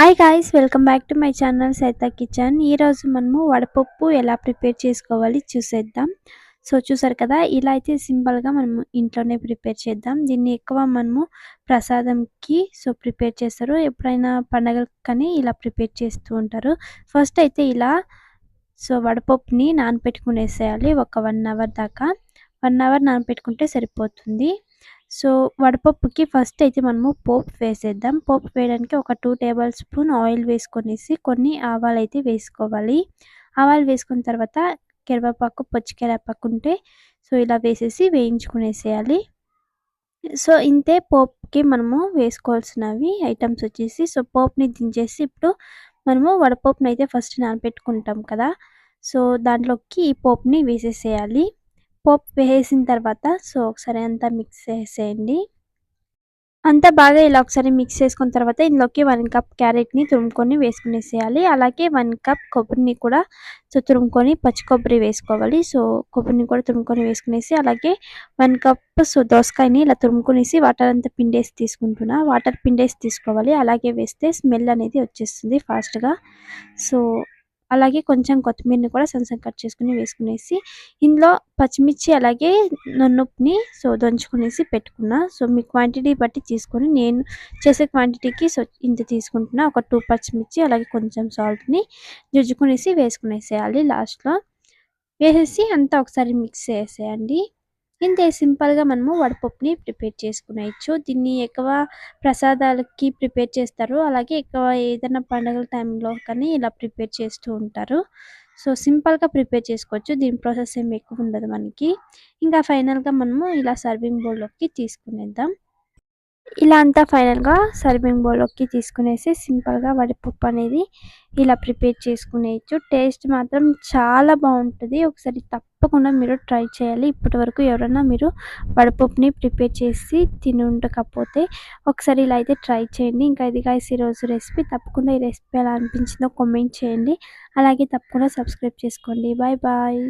Hi guys welcome back to my channel Saitha kitchen ఈరోజు మనము వడపప్పు ఎలా ప్రిపేర్ చేసుకోవాలి చూసేద్దాం. సో చూసారు కదా ఇలా అయితే సింపుల్గా మనము ఇంట్లోనే ప్రిపేర్ చేద్దాం. దీన్ని ఎక్కువ మనము ప్రసాదంకి సో ప్రిపేర్ చేస్తారు. ఎప్పుడైనా పండగలకు కానీ ఇలా ప్రిపేర్ చేస్తూ ఉంటారు. ఫస్ట్ అయితే ఇలా సో వడపప్పుని నానపెట్టుకునేసేయాలి. ఒక వన్ అవర్ దాకా. వన్ అవర్ నానపెట్టుకుంటే సరిపోతుంది. సో వడపప్పుకి ఫస్ట్ అయితే మనము పోపు వేసేద్దాం. పోపు వేయడానికి ఒక టూ టేబుల్ స్పూన్ ఆయిల్ వేసుకొనేసి కొన్ని ఆవాలు అయితే వేసుకోవాలి. ఆవాలు వేసుకున్న తర్వాత కరివేపాకు పచ్చి ఉంటే సో ఇలా వేసేసి వేయించుకునేసేయాలి. సో ఇంతే పోపుకి మనము వేసుకోవాల్సినవి ఐటమ్స్ వచ్చేసి సో పోపుని దించేసి ఇప్పుడు మనము వడపప్పుని అయితే ఫస్ట్ నానబెట్టుకుంటాం కదా. సో దాంట్లోకి ఈ పోపుని వేసేసేయాలి. పోపు వేసిన తర్వాత సో ఒకసారి అంతా మిక్స్ చేసేయండి. అంతా బాగా ఇలా ఒకసారి మిక్స్ చేసుకున్న తర్వాత ఇందులోకి వన్ కప్ క్యారెట్ని తురుముకొని వేసుకునేసేయాలి. అలాగే వన్ కప్ కొబ్బరిని కూడా సో తురుముకొని పచ్చి కొబ్బరి వేసుకోవాలి. సో కొబ్బరిని కూడా తురుముకొని వేసుకునేసి అలాగే వన్ కప్ సో దోసకాయని ఇలా తురుముకునేసి వాటర్ అంతా పిండేసి తీసుకుంటున్నా. వాటర్ పిండేసి తీసుకోవాలి. అలాగే వేస్తే స్మెల్ అనేది వచ్చేస్తుంది ఫాస్ట్గా సో అలాగే కొంచెం కొత్తిమీరని కూడా సన్సన్ కట్ చేసుకుని వేసుకునేసి ఇందులో పచ్చిమిర్చి అలాగే నొన్నుప్పుని సో దంచుకునేసి పెట్టుకున్నా. సో మీ క్వాంటిటీ బట్టి తీసుకొని నేను చేసే క్వాంటిటీకి సో ఇంత తీసుకుంటున్నా. ఒక టూ పచ్చిమిర్చి అలాగే కొంచెం సాల్ట్ని జుజ్జుకునేసి వేసుకునేసేయాలి లాస్ట్లో. వేసేసి అంతా ఒకసారి మిక్స్ చేసేయండి. ఇంతే సింపుల్గా మనము వడపప్పుని ప్రిపేర్ చేసుకునేయచ్చు. దీన్ని ఎక్కువ ప్రసాదాలకి ప్రిపేర్ చేస్తారు. అలాగే ఎక్కువ ఏదైనా పండుగల టైంలో కానీ ఇలా ప్రిపేర్ చేస్తూ ఉంటారు. సో సింపుల్గా ప్రిపేర్ చేసుకోవచ్చు. దీని ప్రాసెస్ ఏమి ఎక్కువ ఉండదు మనకి. ఇంకా ఫైనల్గా మనము ఇలా సర్వింగ్ బౌల్లోకి తీసుకునేద్దాం. ఇలా అంతా ఫైనల్గా సర్వింగ్ బౌల్లోకి తీసుకునేసి సింపుల్గా వడిపప్పు అనేది ఇలా ప్రిపేర్ చేసుకునేయచ్చు. టేస్ట్ మాత్రం చాలా బాగుంటుంది. ఒకసారి తప్పకుండా మీరు ట్రై చేయాలి. ఇప్పటి వరకు ఎవరైనా మీరు వడపప్పుని ప్రిపేర్ చేసి తిని ఉండకపోతే ఒకసారి ఇలా అయితే ట్రై చేయండి. ఇంకా ఇది గాయస్ ఈరోజు రెసిపీ. తప్పకుండా ఈ రెసిపీ ఎలా అనిపించిందో కామెంట్ చేయండి. అలాగే తప్పకుండా సబ్స్క్రైబ్ చేసుకోండి. Bye bye.